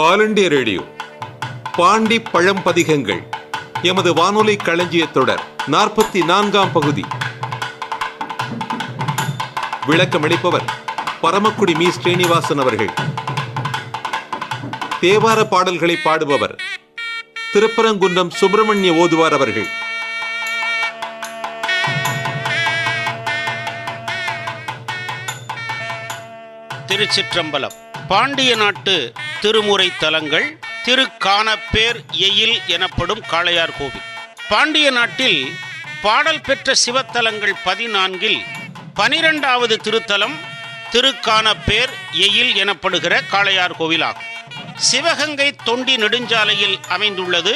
All India radio Pondy பழம்பதிகங்கள் எமது வானொலி களஞ்சிய தொடர் நாற்பத்தி நான்காம் பகுதி. விளக்கமளிப்பவர் பரமக்குடி மீ. ஸ்ரீனிவாசன் அவர்கள். தேவார பாடல்களை பாடுபவர் திருப்பரங்குன்றம் சுப்பிரமணிய ஓதுவார் அவர்கள். திருச்சிற்றம்பலம் பாண்டிய நாட்டு திருமுறை தலங்கள் திருக்கானப்பேர் எயில் எனப்படும் காளையார் கோவில். பாண்டிய நாட்டில் பாடல் பெற்ற சிவத்தலங்கள் பதினான்கில் பனிரெண்டாவது திருத்தலம் திருக்கானப்பேர் எயில் எனப்படுகிற காளையார் கோவிலாகும். சிவகங்கை தொண்டி நெடுஞ்சாலையில் அமைந்துள்ளது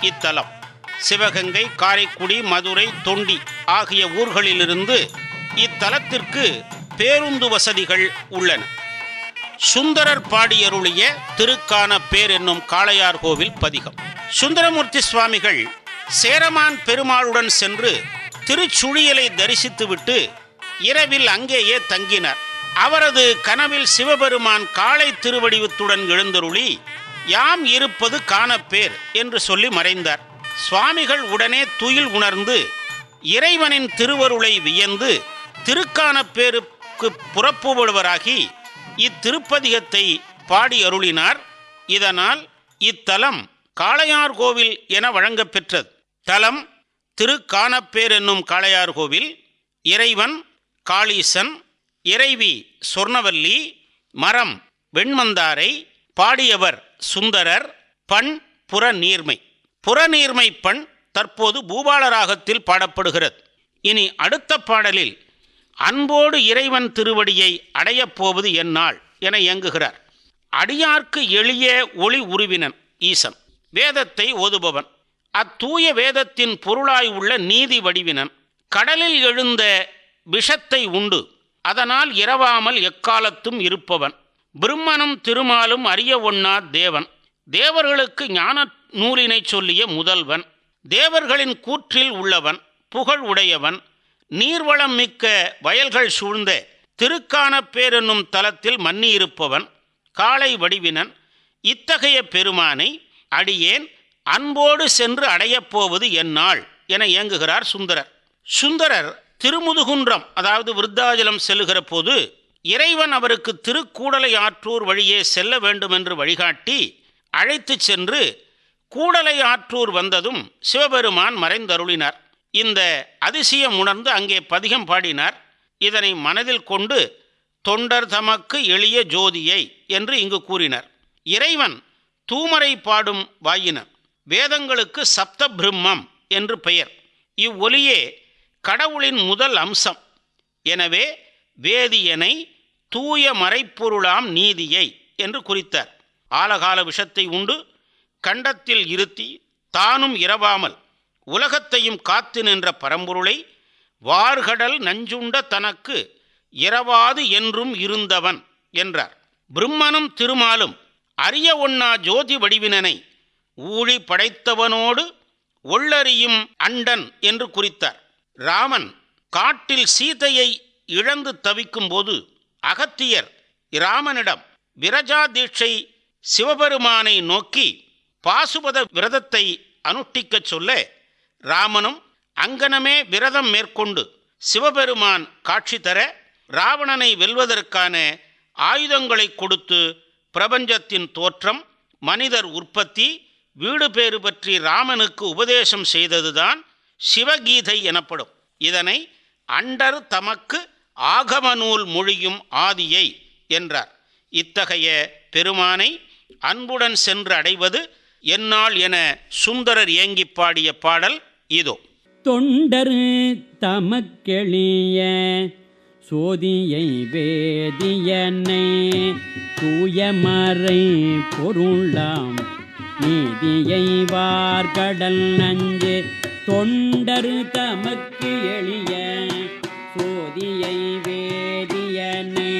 இத்தலம். சிவகங்கை காரைக்குடி மதுரை தொண்டி ஆகிய ஊர்களிலிருந்து இத்தலத்திற்கு பேருந்து வசதிகள் உள்ளன. சுந்தரர் பாடியருளிய திருக்கான பேர் என்னும் காளையார் கோவில் பதிகம். சுந்தரமூர்த்தி சுவாமிகள் சேரமான் பெருமாளுடன் சென்று திருச்சுழியலை தரிசித்துவிட்டு இரவில் அங்கேயே தங்கினார். அவரது கனவில் சிவபெருமான் காளை திருவடிவத்துடன் எழுந்தருளி யாம் இருப்பது காணப்பேர் என்று சொல்லி மறைந்தார். சுவாமிகள் உடனே துயில் உணர்ந்து இறைவனின் திருவருளை வியந்து திருக்கானப்பேருக்கு புறப்புபடுவராகி இத்திருப்பதிகத்தை பாடி அருளினார். இதனால் இத்தலம் காளையார் கோவில் என வழங்கப்பெற்றது தலம் திருக்கானப்பேர் என்னும் காளையார் கோவில் இறைவன் காளீசன் இறைவி சொர்ணவல்லி மரம் வெண்மந்தாரை பாடியவர் சுந்தரர் பண் புறநீர்மை. புறநீர்மை பண் தற்போது பூபாலராகத்தில் பாடப்படுகிறது. இனி அடுத்த பாடலில் அன்போடு இறைவன் திருவடியை அடையப் போவது என்னால் என இயங்குகிறார். அடியார்க்கு எளிய ஒளி உருவினன் ஈசன். வேதத்தை ஓதுபவன். அத்தூய வேதத்தின் பொருளாய் உள்ள நீதி வடிவினன். கடலில் எழுந்த விஷத்தை உண்டு. அதனால் இரவாமல் எக்காலத்தும் இருப்பவன். பிரம்மனும் திருமாலும் அறிய ஒண்ணா தேவன். தேவர்களுக்கு ஞான நூலினை சொல்லிய முதல்வன். தேவர்களின் கூற்றில் உள்ளவன். புகழ் உடையவன். நீர்வளம் மிக்க வயல்கள் சூழ்ந்த திருக்கானப்பேர் என்னும் தலத்தில் மன்னியிருப்பவன் காளை வடிவினன் இத்தகைய பெருமானை அடியேன் அன்போடு சென்று அடையப் போவது என இயங்குகிறார் சுந்தரர். சுந்தரர் திருமுதுகுன்றம் அதாவது விருத்தாஜலம் செல்லுகிற போது இறைவன் அவருக்கு திருக்கூடலை ஆற்றூர் வழியே செல்ல வேண்டும் என்று வழிகாட்டி அழைத்துச் சென்று கூடலை ஆற்றூர் வந்ததும் சிவபெருமான் மறைந்தருளினார். இந்த அதிசயம் உணர்ந்து அங்கே பதிகம் பாடினார். இதனை மனதில் கொண்டு தொண்டர் தமக்கு எளிய ஜோதியை என்று இங்கு கூறினார். இறைவன் தூமரை பாடும் வாயினர் வேதங்களுக்கு சப்த பிரம்மம் என்று பெயர். இவ்வொலியே கடவுளின் முதல் அம்சம். எனவே வேதியனை தூய மறைப்பொருளாம் நீதியை என்று குறித்தார். ஆலகால விஷத்தை உண்டு கண்டத்தில் இருத்தி தானும் இரவாமல் உலகத்தையும் காத்து நின்ற பரம்பொருளை வார்கடல் நஞ்சுண்ட தனக்கு இரவாது என்றும் இருந்தவன் என்றார். பிரம்மனும் திருமாலும் அரிய ஒன்னா ஜோதி வடிவினனை ஊழி படைத்தவனோடு ஒள்ளறியும் அண்டன் என்று குறித்தார். ராமன் காட்டில் சீதையை இழந்து தவிக்கும்போது அகத்தியர் ராமனிடம் விரஜா தீட்சை சிவபெருமானை நோக்கி பாசுபத விரதத்தை அனுஷ்டிக்கச் சொல்ல ராமனும் அங்கனமே விரதம் மேற்கொண்டு சிவபெருமான் காட்சி தர ராவணனை வெல்வதற்கான ஆயுதங்களை கொடுத்து பிரபஞ்சத்தின் தோற்றம் மனிதர் உற்பத்தி வீடு பேறு பற்றி ராமனுக்கு உபதேசம் செய்ததுதான் சிவகீதை எனப்படும். இதனை அண்டர் தமக்கு ஆகம நூல் மொழியும் ஆதியை என்றார். இத்தகைய பெருமானை அன்புடன் சென்று அடைவது என்னால் என சுந்தரர் ஏங்கிப் பாடிய பாடல் இதோ தொண்டர் தமக்கெளிய சோதியை வேதியனை தூயமறை பொருளாம். நீதியை வார்கடல் நஞ்சு. தொண்டர் தமக்கு எளிய சோதியை வேதியனை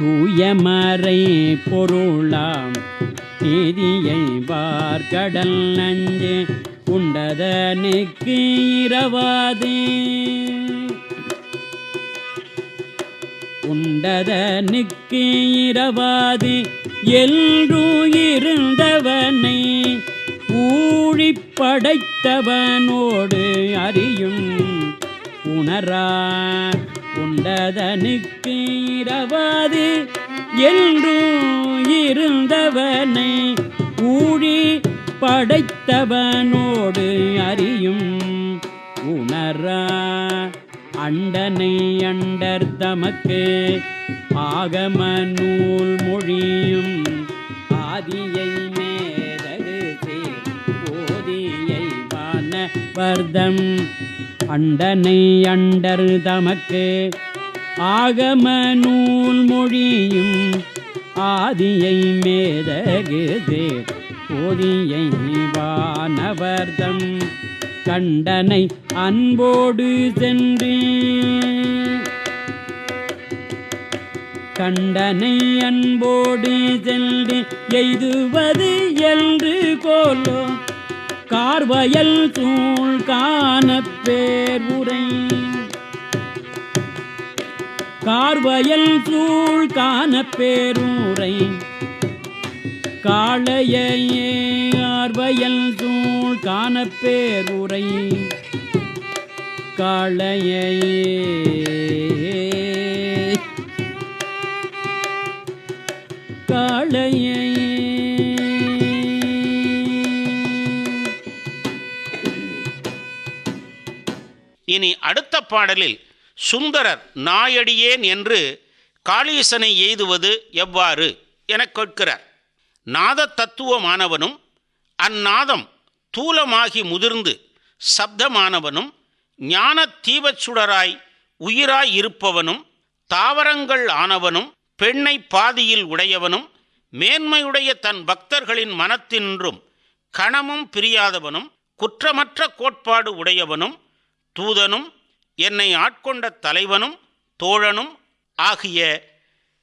தூயமறை பொருளாம். நீதியை வார்கடல் நஞ்சு. உண்டதனுக்கு இரவாது. உண்டதனுக்கு இரவாது. எல்லும் இருந்தவனை ஊழி படைத்தவனோடு அறியும் உணரா உண்டதனுக்கு இரவாது. என்றும் இருந்தவனை ஊழி படைத்தவனோடு அறியும் உணரா அண்டனை அண்டர் தமக்கு ஆகம நூல் மொழியும் ஆதியை மேதகு சேர் போதியை வான வர்தம் அண்டனை அண்டர் தமக்கு ஆகம நூல் மொழியும் ஆதியை மேதகு சேர் போதியை வானவர்தம் கண்டனை அன்போடு சென்று. கண்டனை அன்போடு சென்று எய்துவது என்று கோலோ கார்வயல் தூள் காண பேர் உரை கார்வயல் தூள் காண பேரூரை காளையே ஆர்வயல் சூழ் காண பேருரை காளையே காளையே. இனி அடுத்த பாடலில் சுந்தரர் நாயடியேன் என்று காளீசனை எய்துவது எவ்வாறு எனக் கேட்கிறார். நாத தத்துவமானவனும் அந்நாதம் தூலமாகி முதிர்ந்து சப்தமானவனும் ஞான தீபச்சுடராய் உயிராய் இருப்பவனும் தாவரங்கள் ஆனவனும் பெண்ணை பாதியில் உடையவனும் மேன்மையுடைய தன் பக்தர்களின் மனத்தின்றும் கணமும் பிரியாதவனும் குற்றமற்ற கோட்பாடு உடையவனும் தூதனும் என்னை ஆட்கொண்ட தலைவனும் தோழனும் ஆகிய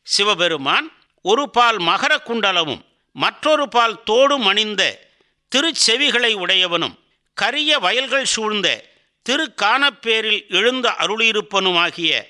சிவபெருமான் ஒரு பால் மகர குண்டலமும் மற்றொரு பால் தோடு மணிந்த திருச்செவிகளை உடையவனும் கரிய வயல்கள் சூழ்ந்த திருக்கானப்பேரில் எழுந்த அருளியிருப்பனுமாகிய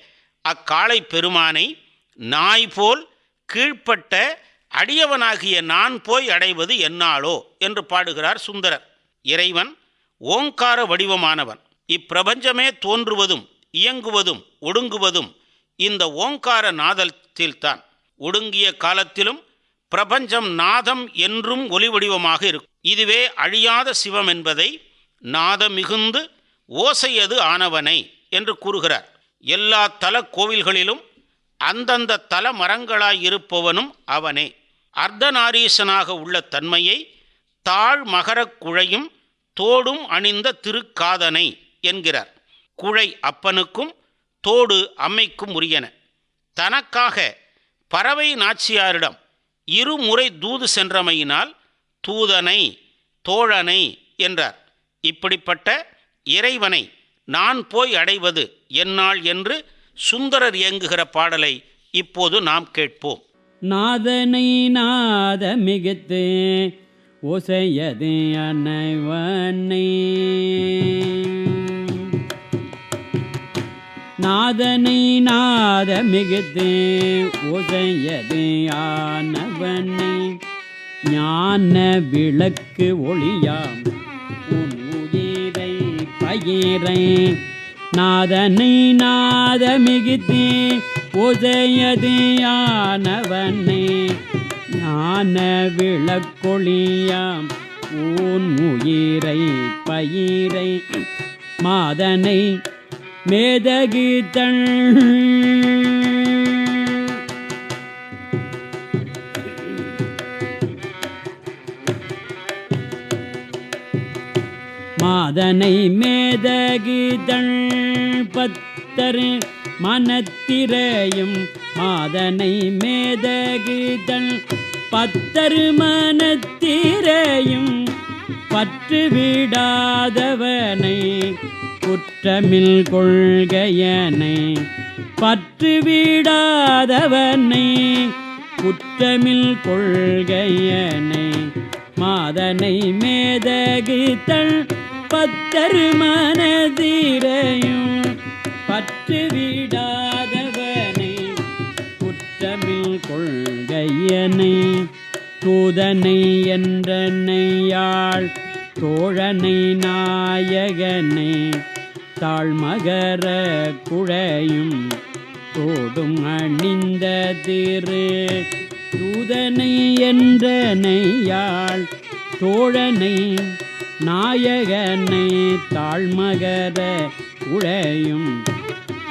அக்காளை பெருமானை நாய் போல் கீழ்ப்பட்ட அடியவனாகிய நான் போய் அடைவது என்னாலோ? என்று பாடுகிறார் சுந்தரர். இறைவன் ஓங்கார வடிவமானவன். இப்பிரபஞ்சமே தோன்றுவதும் இயங்குவதும் ஒடுங்குவதும் இந்த ஓங்கார நாதத்தில்தான். ஒடுங்கிய காலத்திலும் பிரபஞ்சம் நாதம் என்றும் ஒலி வடிவமாக இருக்கும். இதுவே அழியாத சிவம் என்பதை நாதம் மிகுந்து ஓசையது ஆனவனை என்று கூறுகிறார். எல்லா தல கோவில்களிலும் அந்தந்த தல மரங்களாய் இருப்பவனும் அவனே. அர்த்தநாரீசனாக உள்ள தன்மையை தாழ் மகரக் குழையும் தோடும் அணிந்த திருக்காதனை என்கிறார். குழை அப்பனுக்கும் தோடு அம்மைக்கும் உரியன. தனக்காக பறவை நாச்சியாரிடம் இருமுறை தூது சென்றமையினால் தூதனை தோழனை என்றார். இப்படிப்பட்ட இறைவனை நான் போய் அடைவது என்னால் என்று சுந்தரர் இயங்குகிற பாடலை இப்போது நாம் கேட்போம். நாதனை நாத மிகுத்து ஓசையது அனைவனை நாதனை நாத மிகுத்து ஓசையது ஞான விளக்கு ஒளியாம் உன் உயிரை பயிரை நாதனை நாத மிகுத்து உதயது ஞான விளக்கொழியாம் ஊன் உயிரை பயிரை மாதனை மேதகு தள் மாதனை மேதகு தள் பத்தர் மனத்திரையும். மாதனை மேதகு தள் பத்தர் மனத்திரையும். பற்று விடாதவனை குற்றமில் கொள்கையனை பற்று விடாதவனை குற்றமில் கொள்கையனை மாதனை மேதகு தள் பத்தரு மனதிரையும் பற்று விடாதவனை குற்றமில் கொள்கையனை தூதனை என்றனையாள் தோழனை நாயகனை தாழ்மகர குழையும் தோடும் அணிந்த திரு. தூதனை என்றனையாள் தோழனை நாயகனை தாழ்மகர உழையும்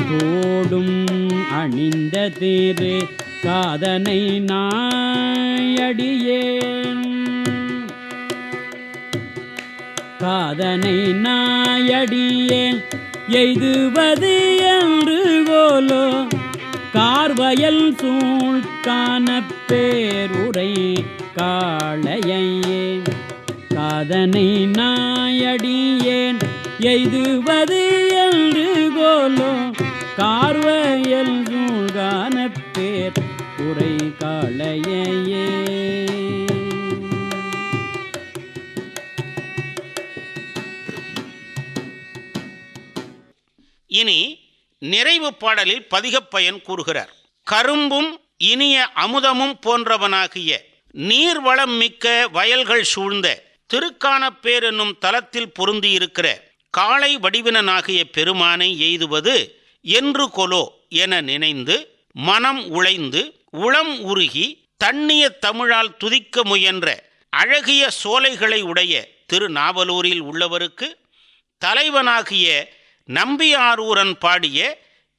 தோடும் அணிந்த திரு. காதனை நாயடியேன். காதனை நாயடியேன். எய்துவது என்று கோலோ. கார்வயல் சூழ்கான பேருரை காளையே காதனை நாயடியேன். எய்துவது என்று கோலோ. கார்வயல் நிறைவு பாடலில் பதிகப்பயன் கூறுகிறார் கரும்பும் இனிய அமுதமும் போன்றவனாகிய நீர்வளம் மிக்க வயல்கள் சூழ்ந்த திருக்கானப்பேர் என்னும் தலத்தில் பொருந்தியிருக்கிற காளை வடிவினனாகிய பெருமானை எய்துவது என்று கொலோ என நினைந்து மனம் உழைந்து உளம் உருகி தண்ணிய தமிழால் துதிக்க முயன்ற அழகிய சோலைகளை உடைய திருநாவலூரில் உள்ளவருக்கு தலைவனாகிய நம்பியாரூரன் பாடிய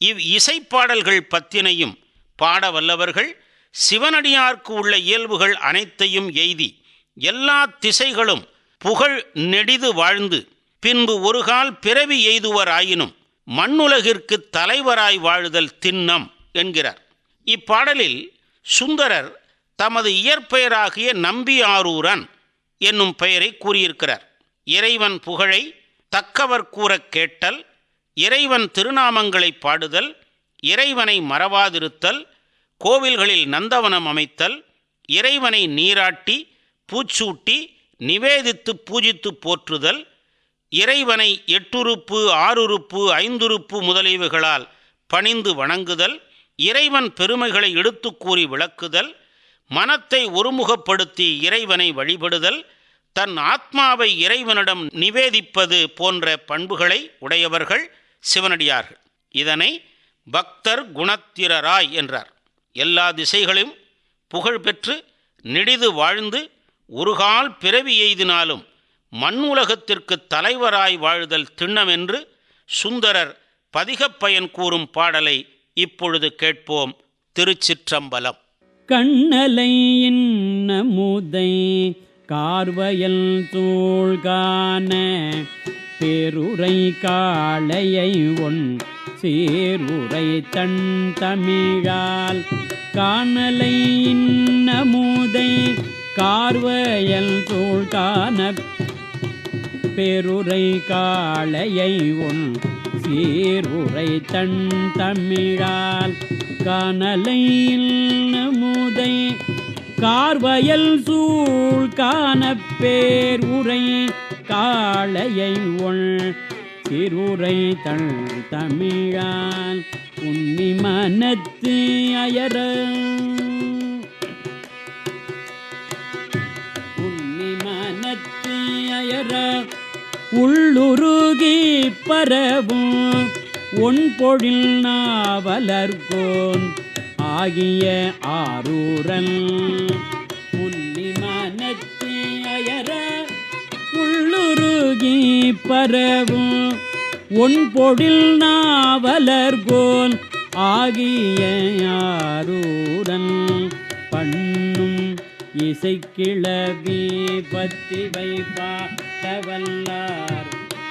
இவ் இசைப்பாடல்கள் பத்தினையும் பாட வல்லவர்கள் சிவனடியார்க்கு உள்ள இயல்புகள் அனைத்தையும் எய்தி எல்லா திசைகளும் புகழ் நெடிது வாழ்ந்து பின்பு ஒருகால் பிறவி எய்துவராயினும் மண்ணுலகிற்கு தலைவராய் வாழுதல் திண்ணம் என்கிறார். இப்பாடலில் சுந்தரர் தமது இயற்பெயராகிய நம்பியாரூரன் என்னும் பெயரை கூறியிருக்கிறார். இறைவன் புகழை தக்கவர் கூறக் கேட்டல் இறைவன் திருநாமங்களை பாடுதல் இறைவனை மறவாதிருத்தல் கோவில்களில் நந்தவனம் அமைத்தல் இறைவனை நீராட்டி பூச்சூட்டி நிவேதித்து பூஜித்து போற்றுதல் இறைவனை எட்டுறுப்பு ஆறுறுப்பு ஐந்துறுப்பு முதலீவுகளால் பணிந்து வணங்குதல் இறைவன் பெருமைகளை எடுத்து கூறி விளக்குதல் மனத்தை ஒருமுகப்படுத்தி இறைவனை வழிபடுதல் தன் ஆத்மாவை இறைவனிடம் நிவேதிப்பது போன்ற பண்புகளை உடையவர்கள் சிவனடியார்கள். இதனை பக்தர் குணத்திரராய் என்றார். எல்லா திசைகளும் புகழ் பெற்று நெடிது வாழ்ந்து ஒருகால் பிறவி எய்தினாலும் மண் உலகத்திற்கு தலைவராய் வாழுதல் திண்ணமென்று சுந்தரர் பதிகப்பயன் கூறும் பாடலை இப்பொழுது கேட்போம் திருச்சிற்றம்பலம். கண்ணலை இன்னமுதை கார்வயல் சூழ்கான சீருரை காளையை ஒன் சீருரை தன் தமிழால் காணலை இன்னமுதை கார்வயல் தூள் காண பெருரை காளையை ஒன் சீருரை தன் தமிழால் காணலை நமுதை கார்வயல் சூழ் காண பேர் உரை காளையை உள் திருரை தள் தமிழான் உன்னி மனத்து அயர. உன்னி மனத்து அயர. உள்ளுருகி பரவும் ஒன் பொழில் நாவலர்கோன் ஆகிய ஆரூரன். உள்ளுருகி பரவும் உன் பொழில் நாவலர்கோன் ஆகிய ஆரூரன் பண்ணும் இசைக்கிழவி பத்தி வைப்பாட்டவல்லார்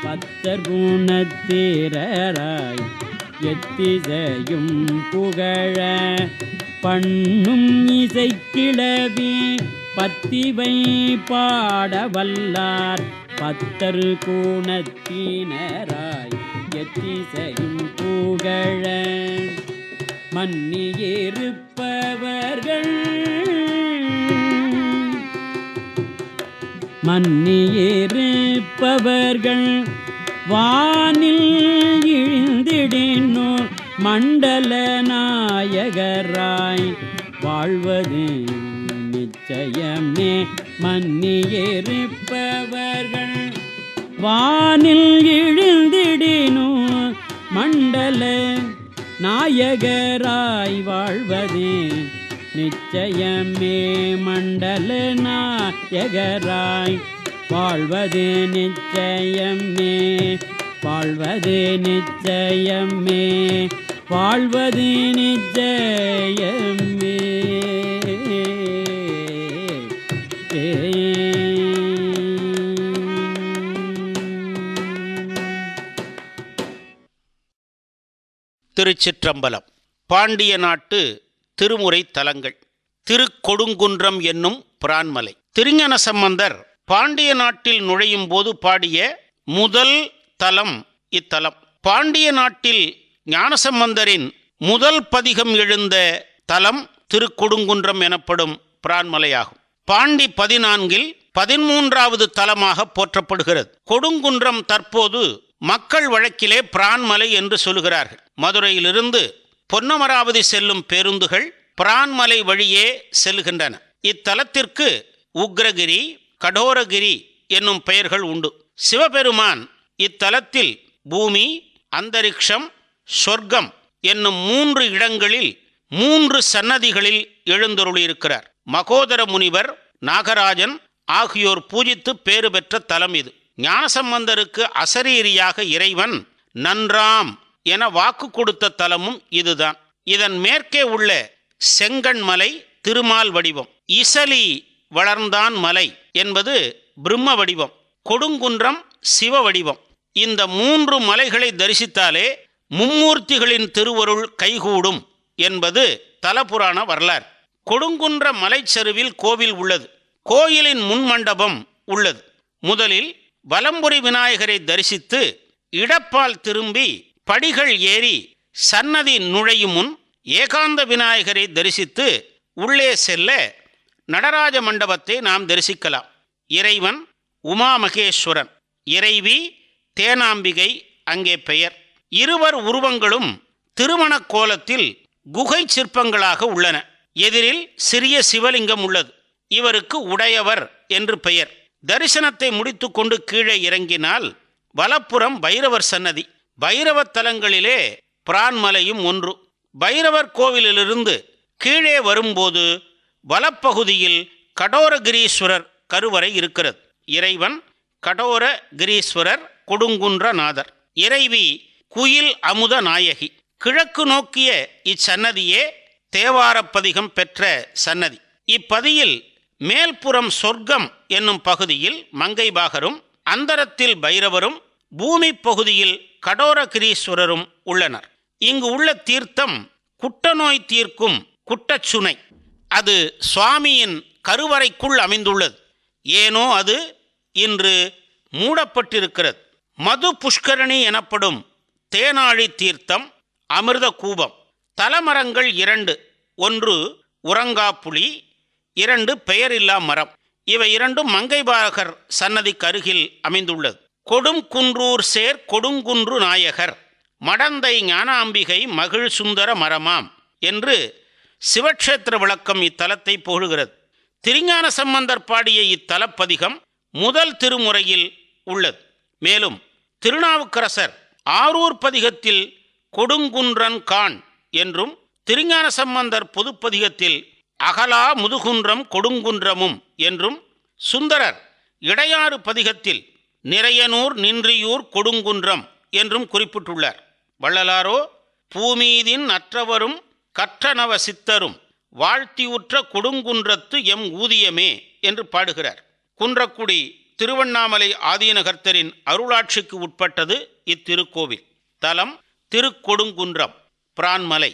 பத்தர் குணத்தீரராய் எத்திசையும் புகழ பண்ணும் இசைக்கிழவி பத்திவை பாடவல்லார் பத்தர் கூணத்தினராய் எத்திசையும் புகழ. மன்னியிருப்பவர்கள் மன்னியிருப்பவர்கள் வானில் இழிந்திடினோ மண்டல நாயகராய் வாழ்வது நிச்சயமே. மன்னியிருப்பவர்கள் வானில் இழிந்திடினும் மண்டல நாயகராய் வாழ்வதே. நிச்சயமே மண்டல நாயகராய் வாழ்வது. நிச்சயமே வாழ்வது. நிச்சயமே வாழ்வது. நிச்சயமே. திருச்சிற்றம்பலம். பாண்டிய நாட்டு திருமுறை தலங்கள் திருக்கொடுங்குன்றம் என்னும் பிரான்மலை. திருஞான சம்பந்தர் பாண்டிய நாட்டில் நுழையும் போது பாடிய முதல் தலம் இத்தலம். பாண்டிய நாட்டில் ஞானசம்பந்தரின் முதல் பதிகம் எழுந்த தலம் திருக்கொடுங்குன்றம் எனப்படும் பிரான்மலையாகும். பாண்டி பதினான்கில் பதிமூன்றாவது தலமாக போற்றப்படுகிறது. கொடுங்குன்றம் தற்போது மக்கள் வழக்கிலே பிரான்மலை என்று சொல்கிறார்கள் மதுரையிலிருந்து பொன்னமராவதி செல்லும் பேருந்துகள் பிரான்மலை வழியே செல்கின்றன. இத்தலத்திற்கு உக்ரகிரி கடோரகிரி என்னும் பெயர்கள் உண்டு. சிவபெருமான் இத்தலத்தில் பூமி அந்தரிக்ஷம் சொர்க்கம் என்னும் மூன்று இடங்களில் மூன்று சன்னதிகளில் எழுந்தருளியிருக்கிறார். மகோதர முனிவர் நாகராஜன் ஆகியோர் பூஜித்து பேறு பெற்ற தலம் இது. ஞானசம்பந்தருக்கு அசரீரியாக இறைவன் நன்றாம் என வாக்கு கொடுத்த தலமும் இதுதான். இதன் மேற்கே உள்ள செங்கண்மலை திருமால் வடிவம். இசலி வளர்ந்தான் மலை என்பது பிரம்ம வடிவம். கொடுங்குன்றம் சிவ வடிவம். இந்த மூன்று மலைகளை தரிசித்தாலே மும்மூர்த்திகளின் திருவருள் கைகூடும் என்பது தலபுராண வரலாறு. கொடுங்குன்ற மலைச்சருவில் கோவில் உள்ளது. கோயிலின் முன்மண்டபம் உள்ளது. முதலில் வலம்புரி விநாயகரை தரிசித்து இடப்பால் திரும்பி படிகள் ஏறி சன்னதி நுழையும் முன் ஏகாந்த விநாயகரை தரிசித்து உள்ளே செல்ல நடராஜ மண்டபத்தை நாம் தரிசிக்கலாம். இறைவன் உமா மகேஸ்வரன் இறைவி தேனாம்பிகை அங்கே பெயர். இருவர் உருவங்களும் திருமண கோலத்தில் குகை சிற்பங்களாக உள்ளன. எதிரில் சிறிய சிவலிங்கம் உள்ளது. இவருக்கு உடையவர் என்று பெயர். தரிசனத்தை முடித்துக்கொண்டு கீழே இறங்கினால் வலப்புறம் பைரவர் சன்னதி. பைரவத் தலங்களிலே பிரான்மலையும் ஒன்று. பைரவர் கோவிலிலிருந்து கீழே வரும்போது வலப்பகுதியில் கடோரகிரீஸ்வரர் கருவறை இருக்கிறது. இறைவன் கடோர கிரீஸ்வரர் கொடுங்குன்றநாதர். இறைவி குயில் அமுத நாயகி. கிழக்கு நோக்கிய இச்சன்னதியே தேவாரப்பதிகம் பெற்ற சன்னதி. இப்பதியில் மேல்புறம் சொர்க்கம் என்னும் பகுதியில் மங்கைபாகரும் அந்தரத்தில் பைரவரும் பூமி பகுதியில் கடோரகிரீஸ்வரரும் உள்ளனர். இங்கு உள்ள தீர்த்தம் குட்டநோய் தீர்க்கும் குட்டச்சுனை. அது சுவாமியின் கருவறைக்குள் அமைந்துள்ளது. ஏனோ அது இன்று மூடப்பட்டிருக்கிறது. மது புஷ்கரணி எனப்படும் தேனாழி தீர்த்தம் அமிர்த கூபம் தலமரங்கள் இரண்டு ஒன்று உறங்காப்புலி இரண்டு பெயரில்லா மரம். இவை இரண்டும் மங்கைபாகர் சன்னதிக்கு அருகில் அமைந்துள்ளது. கொடும் குன்றூர் சேர் கொடுங்குன்று நாயகர். மடந்தை ஞானாம்பிகை மகிழ் சுந்தர மரமாம் என்று சிவக்ஷேத்திர விளக்கம் இத்தலத்தை புகழ்கிறது. திருஞான சம்பந்தர் பாடிய இத்தலப்பதிகம் முதல் திருமுறையில் உள்ளது. மேலும் திருநாவுக்கரசர் ஆரூர் பதிகத்தில் கொடுங்குன்றன் கான் என்றும் திருஞான சம்பந்தர் பொதுப்பதிகத்தில் அகலா முதுகுன்றம் கொடுங்குன்றமும் என்றும் சுந்தரர் இடையாறு பதிகத்தில் நிறையனூர் நின்றியூர் கொடுங்குன்றம் என்றும் குறிப்பிட்டுள்ளார். வள்ளலாரோ பூமீதின் அற்றவரும் கற்றனவ சித்தரும் வாழ்த்தியுற்ற கொடுங்குன்றத்து எம் ஊதியமே என்று பாடுகிறார். குன்றக்குடி திருவண்ணாமலை ஆதீனகர்த்தரின் அருளாட்சிக்கு உட்பட்டது இத்திருக்கோவில். தலம் திருக்கொடுங்குன்றம் பிரான்மலை.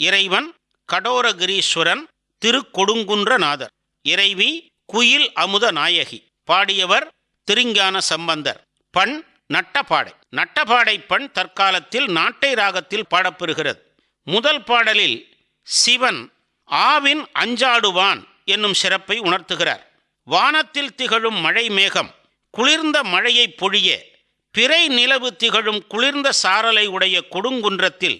இறைவன் கடோரகிரீஸ்வரன் திருக்கொடுங்குன்றநாதர். இறைவி குயில் அமுத நாயகி. பாடியவர் திருஞான சம்பந்தர். பண் நட்டபாடை நட்டபாடை பண் தற்காலத்தில் நாட்டை ராகத்தில் பாடப்பெறுகிறது. முதல் பாடலில் சிவன் ஆவின் அஞ்சாடுவான் என்னும் சிறப்பை உணர்த்துகிறார். வானத்தில் திகழும் மழை மேகம் குளிர்ந்த மழையை பொழிய பிறை நிலவு திகழும் குளிர்ந்த சாரலை உடைய கொடுங்குன்றத்தில்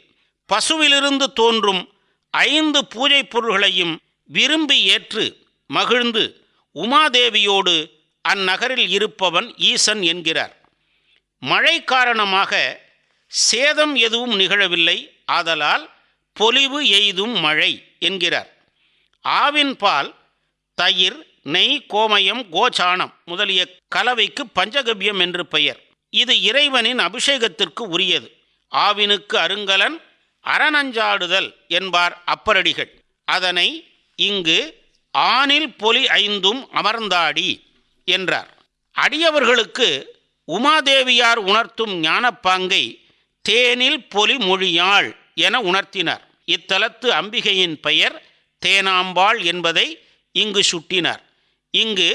பசுவிலிருந்து தோன்றும் ஐந்து பூஜை பொருள்களையும் விரும்பி ஏற்று மகிழ்ந்து உமாதேவியோடு அந்நகரில் இருப்பவன் ஈசன் என்கிறார். மழை காரணமாக சேதம் எதுவும் நிகழவில்லை ஆதலால் பொலிவு எய்தும் மழை என்கிறார். ஆவின் பால் தயிர் நெய் கோமயம் கோச்சாணம் முதலிய கலவைக்கு பஞ்சகவ்யம் என்று பெயர். இது இறைவனின் அபிஷேகத்திற்கு உரியது. ஆவினுக்கு அருங்கலன் அரணஞ்சாடுதல் என்பார் அப்பரடிகள். அதனை இங்கு ஆனில் பொலி ஐந்தும் அமர்ந்தாடி என்றார். அடியவர்களுக்கு உமாதேவியார் உணர்த்தும் ஞானப்பாங்கை தேனில் பொலி மொழியாள் என உணர்த்தினார். இத்தலத்து அம்பிகையின் பெயர் தேனாம்பாள் என்பதை இங்கு சுட்டினார். இங்கு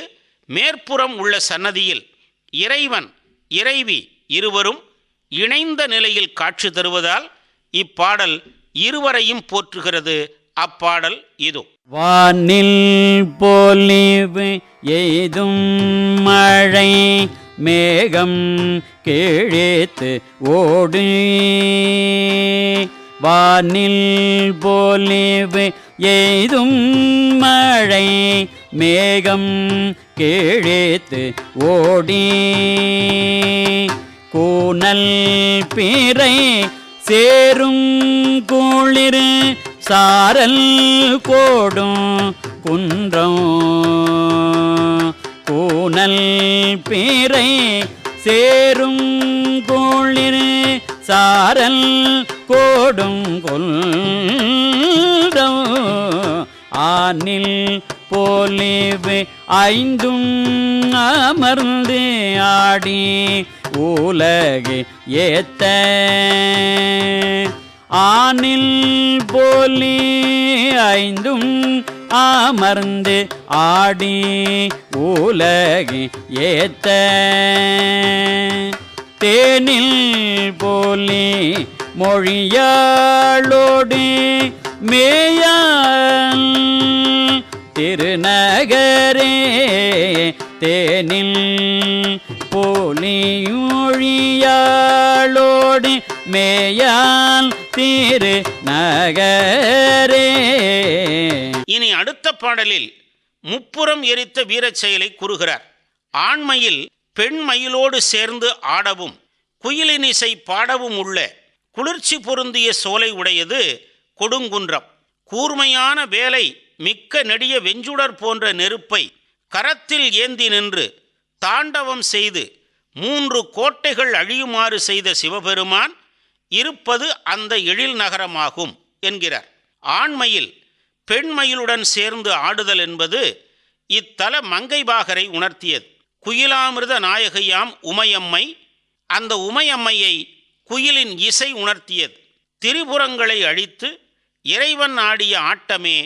மேற்புறம் உள்ள சன்னதியில் இறைவன் இறைவி இருவரும் இணைந்த நிலையில் காட்சி தருவதால் இப்பாடல் இருவரையும் போற்றுகிறது அப்பாடல் இது. வானில் பொலிவு எய்தும் மழை மேகம் கிழித்து ஓடு. வானில் பொலிவு எய்தும் மழை மேகம் கிழித்து ஓடி. கூனல் பிறை சேரும் குளிர் சாரல் கோடும் குன்றம். கூனல் பேரை சேரும் கோளிர் சாரல் கோடும் கொல்றம் ஆனில் போலிவு ஐந்தும் அமர்ந்து ஆடி உலகு ஏத்த. ஆனில் போலி ஐந்தும் அமர்ந்து ஆடி உலகி ஏத்த. தேனில் போலி மொழியாளோடி மேயால் திருநகரே. தேனில் போலியொழியாளோடு மேயால் திரு நகரே. இனி அடுத்த பாடலில் முப்புறம் எரித்த வீரச் செயலை கூறுகிறார். ஆண்மையில் பெண் மயிலோடு சேர்ந்து ஆடவும் குயிலின் இசை பாடவும் உள்ள குளிர்ச்சி பொருந்திய சோலை உடையது கொடுங்குன்றம். கூர்மையான வேலை மிக்க நெடிய வெஞ்சுடர் போன்ற நெருப்பை கரத்தில் ஏந்தி நின்று தாண்டவம் செய்து மூன்று கோட்டைகள் அழியுமாறு செய்த சிவபெருமான் இருப்பது அந்த எழில் நகரமாகும் என்கிறார். ஆண்மையில் பெண்மயிலுடன் சேர்ந்து ஆடுதல் என்பது இத்தல மங்கைபாகரை உணர்த்தியது. குயிலாமிருத நாயகையாம் உமையம்மை அந்த உமையம்மையை குயிலின் இசை உணர்த்தியது. திரிபுரங்களை அழித்து இறைவன் ஆடிய ஆட்டமே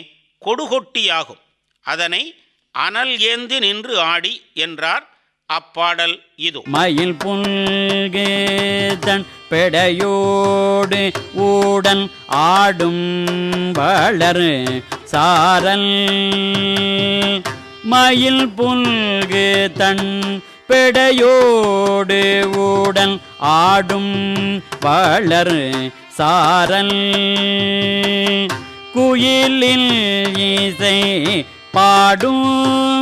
கொடுகொட்டியாகும். அதனை அனல் ஏந்தி நின்று ஆடி என்றார் அப்பாடல் இது. மயில் புல்கேதன் பெடையோடு ஊடன் ஆடும் வளரு சாரல். மயில் புல்கு தன் பெடையோடு ஊடன் ஆடும் வளரு சாரல். குயிலில் இசை பாடும்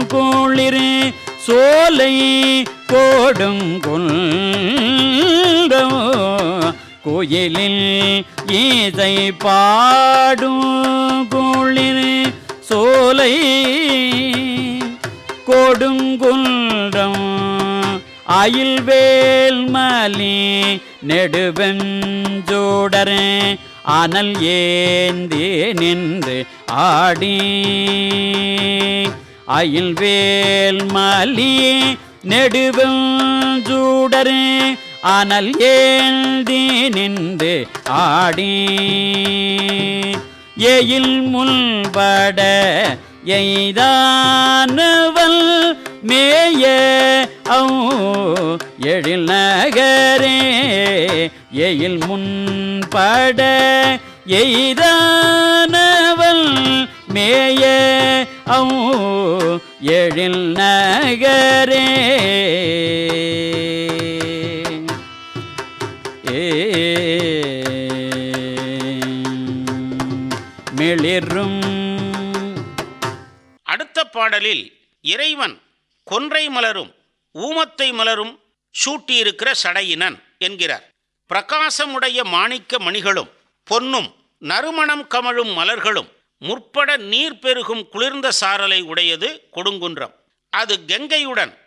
குளிர் சோலை கோடும் கோயிலில் குயிலில் இசை பாடும் குளிர் சோலை கொடுங்குன்றம் அயில்வேல் மலி நெடுவெஞ்சோடர் அனல் ஏந்தி நின்று ஆடி. அயில்வேல் மலி நெடுவெஞ்சூடர் அனல் ஏந்தி நின்று ஆடி. எயில் முன்பட எய்தானவல் மேய எழில் நகரே எயில் முன்பட எய்தானவல் மேய. எழில் நகரே. மிளிரும் அடுத்த பாடலில் இறைவன் கொன்றை மலரும் ஊமத்தை மலரும் சூட்டியிருக்கிற சடையினன் என்கிறார். பிரகாசமுடைய மாணிக்க மணிகளும் பொன்னும் நறுமணம் கமழும் மலர்களும் முற்பட நீர் பெருகும் குளிர்ந்த சாரலை உடையது கொடுங்குன்றம். அது கங்கையுடன்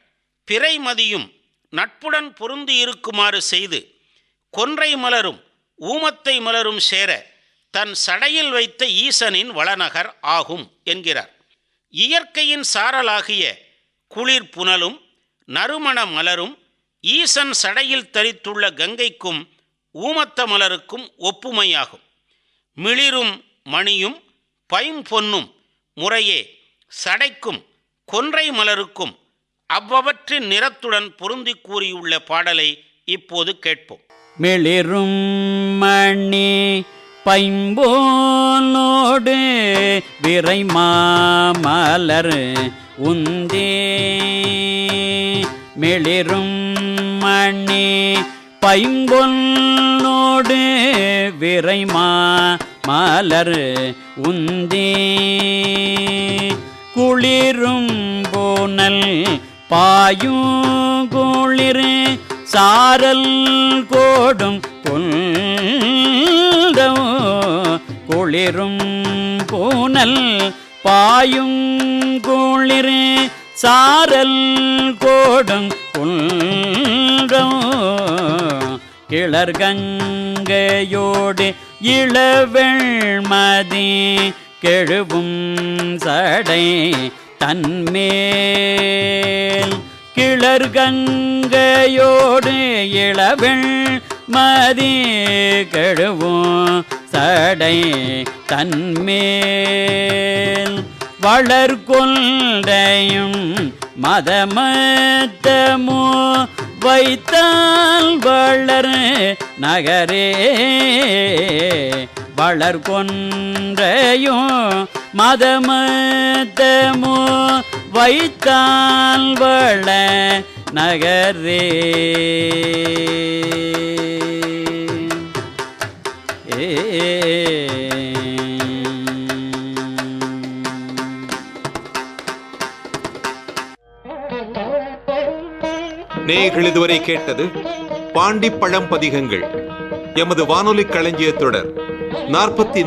பிறைமதியும் நட்புடன் பொருந்தி இருக்குமாறு செய்து கொன்றை மலரும் ஊமத்தை மலரும் சேர தன் சடையில் வைத்த ஈசனின் வளநகர் ஆகும் என்கிறார். இயற்கையின் சாரலாகிய குளிர் புனலும் நறுமண மலரும் ஈசன் சடையில் தரித்துள்ள கங்கைக்கும் ஊமத்த மலருக்கும் ஒப்புமையாகும். மிளிரும் மணியும் பைம்பொன்னும் முறையே சடைக்கும் கொன்றை மலருக்கும் அவ்வவற்றின் நிறத்துடன் பொருந்தி கூறியுள்ள பாடலை இப்போது கேட்போம். மிளிரும் மணி பைம்போலோடு விரை மாமலர் உந்தே. மிளிரும் மணி பைம்பொன்னோடு விரைமா மலர் உந்தி. குளிரும் போனல் பாயும் குளிர் சாரல் கோடும் கொண்டோ குளிரும் பூனல் பாயும் குளிர் சாரல் கோடும் கொண்டோ கிளர் கங்கையோடு இளவெள்மதி கெழுவும் சடை தன்மேல். கிளர் கங்கையோடு இளவெள் மதி கெழுவும் சடை தன்மேல். வளர்கொண்டையும் மதமத்தமோ வைத்தால் வளர் நகரே வளர் கொன்றையும் மதமத்தமோ வைத்தால் வள நகரே. ஏ நேயர்கள் இதுவரை கேட்டது பாண்டிப்பழம் பழம்பதிகங்கள் எமது வானொலி களஞ்சிய தொடர் நாற்பத்தி